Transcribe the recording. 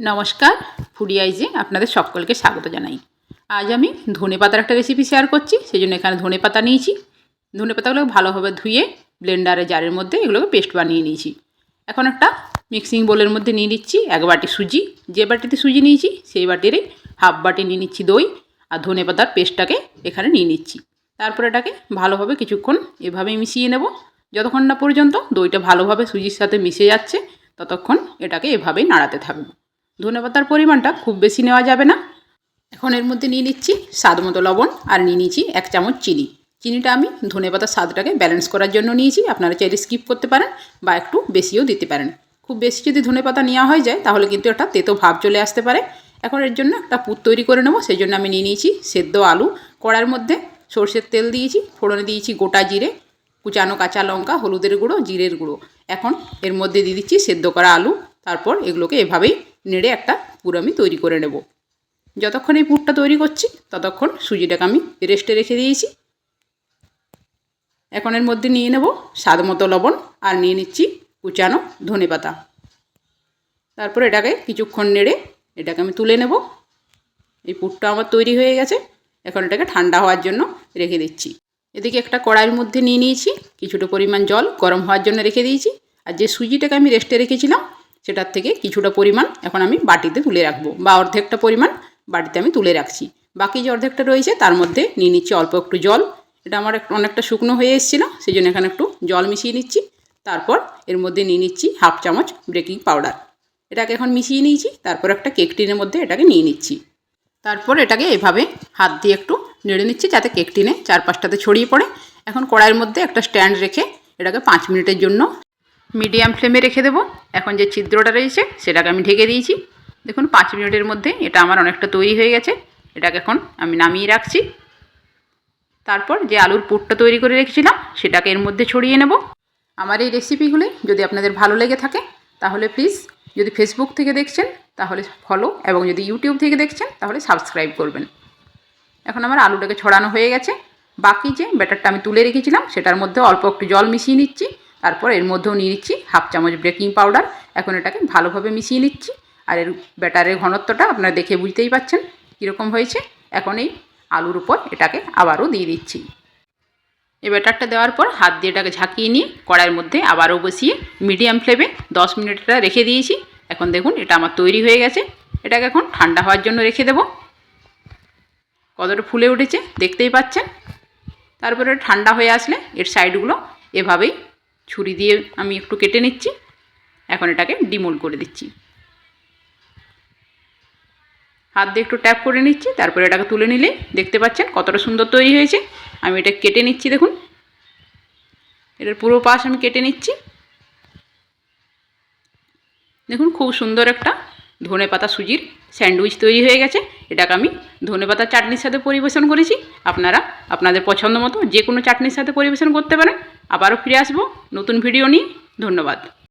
নমস্কার ফুডি আইজে আপনাদের সকলকে স্বাগত জানাই। আজ আমি ধনে পাতার একটা রেসিপি শেয়ার করছি সেই জন্য এখানে ধনে পাতা নিয়েছি। ধনে পাতাগুলোকে ভালোভাবে ধুয়ে ব্লেন্ডারে জারের মধ্যে এগুলোকে পেস্ট বানিয়ে নিয়েছি। এখন একটা মিক্সিং বোলের মধ্যে নিয়ে নিচ্ছি, এক বাটি সুজি। যে বাটিতে সুজি নিয়েছি, সেই বাটিরই হাফ বাটি নিয়ে নিচ্ছি দই আর ধনে পাতার পেস্টটাকে এখানে নিয়ে নিচ্ছি। তারপর এটাকে ভালোভাবে কিছুক্ষণ এভাবেই মিশিয়ে নেব। যতক্ষণ না পর্যন্ত দইটা ভালোভাবে সুজির সাথে মিশে যাচ্ছে, ততক্ষণ এটাকে এভাবেই নাড়াতে থাকব। ধনেপাতার পরিমাণটা খুব বেশি নেওয়া যাবে না। এখন এর মধ্যে নিয়ে নিচ্ছি স্বাদ মতো লবণ আর নিয়ে নিচ্ছি এক চামচ চিনি। চিনিটা আমি ধনেপাতার স্বাদটাকে ব্যালেন্স করার জন্য নিয়েছি, আপনারা চাইলে স্কিপ করতে পারেন বা একটু বেশিও দিতে পারেন। খুব বেশি যদি ধনেপাতা নেওয়া হয়ে যায়, তাহলে কিন্তু একটা তেতো ভাব চলে আসতে পারে। এখন এর জন্য একটা পুর তৈরি করে নেব সেই জন্য আমি নিয়ে নিয়েছি সেদ্ধ আলু। কড়ার মধ্যে সর্ষের তেল দিয়েছি, ফোড়নে দিয়েছি গোটা জিরে, কুচানো কাঁচা লঙ্কা, হলুদের গুঁড়ো, জিরের গুঁড়ো। এখন এর মধ্যে দিয়ে দিচ্ছি সেদ্ধ করা আলু, তারপর এগুলোকে এভাবেই নেড়ে একটা পুর আমি তৈরি করে নেব। যতক্ষণ এই পুরটা তৈরি করছি, ততক্ষণ সুজিটাকে আমি রেস্টে রেখে দিয়েছি। এখন এর মধ্যে নিয়ে নেব স্বাদ মতো লবণ আর নিয়ে নিচ্ছি কুচানো ধনে পাতা। তারপর এটাকে কিছুক্ষণ নেড়ে এটাকে আমি তুলে নেব। এই পুরটা আমার তৈরি হয়ে গেছে। এখন এটাকে ঠান্ডা হওয়ার জন্য রেখে দিচ্ছি। এদিকে একটা কড়াইয়ের মধ্যে নিয়ে নিয়েছি, কিছুটা পরিমাণ জল গরম হওয়ার জন্য রেখে দিয়েছি। আর যে সুজিটাকে আমি রেস্টে রেখেছিলাম সেটার থেকে কিছুটা পরিমাণ এখন আমি বাটিতে তুলে রাখব বা অর্ধেকটা পরিমাণ বাটিতে আমি তুলে রাখছি। বাকি যে অর্ধেকটা রয়েছে তার মধ্যে নিয়ে নিচ্ছি অল্প একটু জল। এটা আমার অনেকটা শুকনো হয়ে এসেছিল সেই জন্য এখানে একটু জল মিশিয়ে নিচ্ছি। তারপর এর মধ্যে নিয়ে নিচ্ছি হাফ চামচ বেকিং পাউডার। এটাকে এখন মিশিয়ে নিয়েছি, তারপর একটা কেক টিনের মধ্যে এটাকে নিয়ে নিচ্ছি। তারপর এটাকে এভাবে হাত দিয়ে একটু নেড়ে নিচ্ছি যাতে কেক টিনে চারপাশটাতে ছড়িয়ে পড়ে। এখন কড়াইয়ের মধ্যে একটা স্ট্যান্ড রেখে এটাকে পাঁচ মিনিটের জন্য মিডিয়াম ফ্লেমে রেখে দেবো। এখন যে ছিদ্রটা রয়েছে, সেটাকে আমি ঢেকে দিয়েছি। দেখুন, পাঁচ মিনিটের মধ্যে এটা আমার অনেকটা তৈরি হয়ে গেছে। এটাকে এখন আমি নামিয়ে রাখছি। তারপর যে আলুর পুরটা তৈরি করে রেখেছিলাম, সেটাকে এর মধ্যে ছড়িয়ে নেব। আমার এই রেসিপিগুলি যদি আপনাদের ভালো লেগে থাকে, তাহলে প্লিজ যদি ফেসবুক থেকে দেখছেন, তাহলে ফলো এবং যদি ইউটিউব থেকে দেখছেন, তাহলে সাবস্ক্রাইব করবেন। এখন আমার আলুটাকে ছড়ানো হয়ে গেছে। বাকি যে ব্যাটারটা আমি তুলে রেখেছিলাম, সেটার মধ্যে অল্প একটু জল মিশিয়ে নিচ্ছি। তারপর এর মধ্যেও নিয়ে নিচ্ছি হাফ চামচ বেকিং পাউডার। এখন এটাকে ভালোভাবে মিশিয়ে নিচ্ছি। আর এর ব্যাটারের ঘনত্বটা আপনারা দেখে বুঝতেই পাচ্ছেন কীরকম হয়েছে। এখন এই আলুর উপর এটাকে আবারও দিয়ে দিচ্ছি। এই ব্যাটারটা দেওয়ার পর হাত দিয়ে এটাকে ঝাঁকিয়ে নিয়ে কড়াইয়ের মধ্যে আবারও বসিয়ে মিডিয়াম ফ্লেমে দশ মিনিট এটা রেখে দিয়েছি। এখন দেখুন এটা আমার তৈরি হয়ে গেছে। এটাকে এখন ঠান্ডা হওয়ার জন্য রেখে দেবো। কতটা ফুলে উঠেছে দেখতেই পাচ্ছেন। তারপরে ঠান্ডা হয়ে আসলে এর সাইডগুলো এভাবেই ছুরি দিয়ে আমি একটু কেটে নিচ্ছি। এখন এটাকে ডিমোল্ড করে দিচ্ছি। হাত দিয়ে একটু ট্যাপ করে নিচ্ছি, তারপরে এটাকে তুলে নিলে দেখতে পাচ্ছেন কতটা সুন্দর তৈরি হয়েছে। আমি এটা কেটে নিচ্ছি দেখুন। এটার পুরো পাশ আমি কেটে নিচ্ছি। দেখুন খুব সুন্দর একটা ধনে পাতা সুজির স্যান্ডউইচ তৈরি হয়ে গেছে। এটাকে আমি ধনে পাতা চাটনির সাথে পরিবেশন করেছি। আপনারা, আপনাদের পছন্দ মতো যে কোনো চাটনির সাথে পরিবেশন করতে পারেন। আবারও ফিরে আসব। নতুন ভিডিও নিয়ে। ধন্যবাদ।